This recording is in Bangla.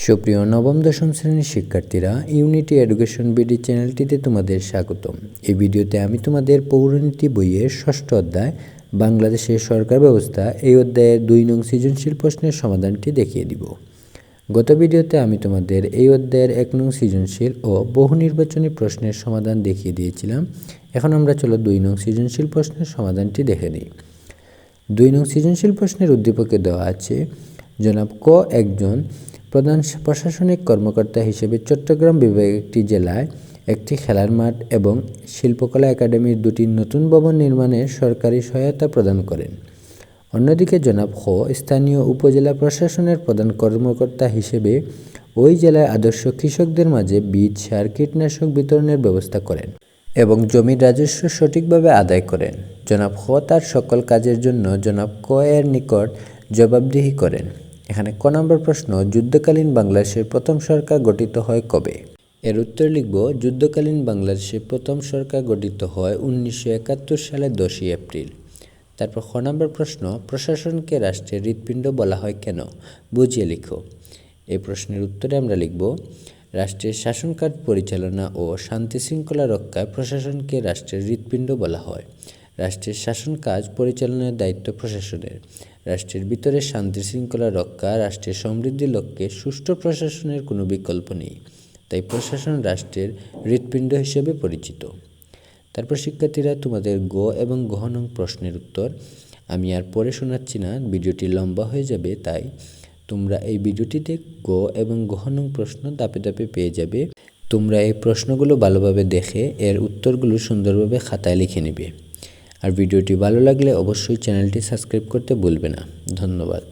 সুপ্রিয় নবম, দশম শ্রেণির শিক্ষার্থীরা ইউনিটি এডুকেশন বিডি চ্যানেলটিতে তোমাদের স্বাগতম। এই ভিডিওতে আমি তোমাদের পৌরনীতি বইয়ের ষষ্ঠ অধ্যায়, বাংলাদেশের সরকার ব্যবস্থা, এই অধ্যায়ের দুই নং সৃজনশীল প্রশ্নের সমাধানটি দেখিয়ে দিব। গত ভিডিওতে আমি তোমাদের এই অধ্যায়ের এক নং সৃজনশীল ও বহু নির্বাচনী প্রশ্নের সমাধান দেখিয়ে দিয়েছিলাম। এখন আমরা চলো দুই নং সৃজনশীল প্রশ্নের সমাধানটি দেখে নিই। দুই নং সৃজনশীল প্রশ্নের উদ্দীপকে দেওয়া আছে, জনাব ক একজন প্রধান প্রশাসনিক কর্মকর্তা হিসেবে চট্টগ্রাম বিভাগের একটি জেলায় একটি খেলার মাঠ এবং শিল্পকলা একাডেমির দুটি নতুন ভবন নির্মাণে সরকারি সহায়তা প্রদান করেন। অন্যদিকে জনাব খ স্থানীয় উপজেলা প্রশাসনের প্রধান কর্মকর্তা হিসেবে ওই জেলায় আদর্শ কৃষকদের মাঝে বীজ, সার, কীটনাশক বিতরণের ব্যবস্থা করেন এবং জমির রাজস্ব সঠিকভাবে আদায় করেন। জনাব হ তার সকল কাজের জন্য জনাব ক এর নিকট জবাবদিহি করেন। এখানে ক নম্বর প্রশ্ন, যুদ্ধকালীন বাংলাদেশের প্রথম সরকার গঠিত হয় কবে? এর উত্তর লিখব, যুদ্ধকালীন বাংলাদেশের প্রথম সরকার গঠিত হয় উনিশশো একাত্তর সালের দশই এপ্রিল। তারপর খ নম্বর প্রশ্ন, প্রশাসনকে রাষ্ট্রের হৃৎপিণ্ড বলা হয় কেন? বুঝিয়ে লিখো। এই প্রশ্নের উত্তরে আমরা লিখব, রাষ্ট্রের শাসন কাজ পরিচালনা ও শান্তি শৃঙ্খলা রক্ষায় প্রশাসনকে রাষ্ট্রের হৃৎপিণ্ড বলা হয়। রাষ্ট্রের শাসন কাজ পরিচালনার দায়িত্ব প্রশাসনের। রাষ্ট্রের ভিতরে শান্তি শৃঙ্খলা রক্ষা, রাষ্ট্রের সমৃদ্ধির লক্ষ্যে সুষ্ঠু প্রশাসনের কোনো বিকল্প নেই। তাই প্রশাসন রাষ্ট্রের হৃৎপিণ্ড হিসেবে পরিচিত। তারপর শিক্ষার্থীরা, তোমাদের গ এবং গহ নং প্রশ্নের উত্তর। আমি আর পরে শোনাচ্ছি না, ভিডিওটি লম্বা হয়ে যাবে, তাই তোমরা এই ভিডিওটিতে গ এবং গহ নং প্রশ্ন দাপে দাপে পেয়ে যাবে। তোমরা এই প্রশ্নগুলো ভালোভাবে দেখে এর উত্তরগুলো সুন্দরভাবে খাতায় লিখে নেবে। আর ভিডিওটি ভালো লাগলে অবশ্যই চ্যানেলটি সাবস্ক্রাইব করতে ভুলবে না। ধন্যবাদ।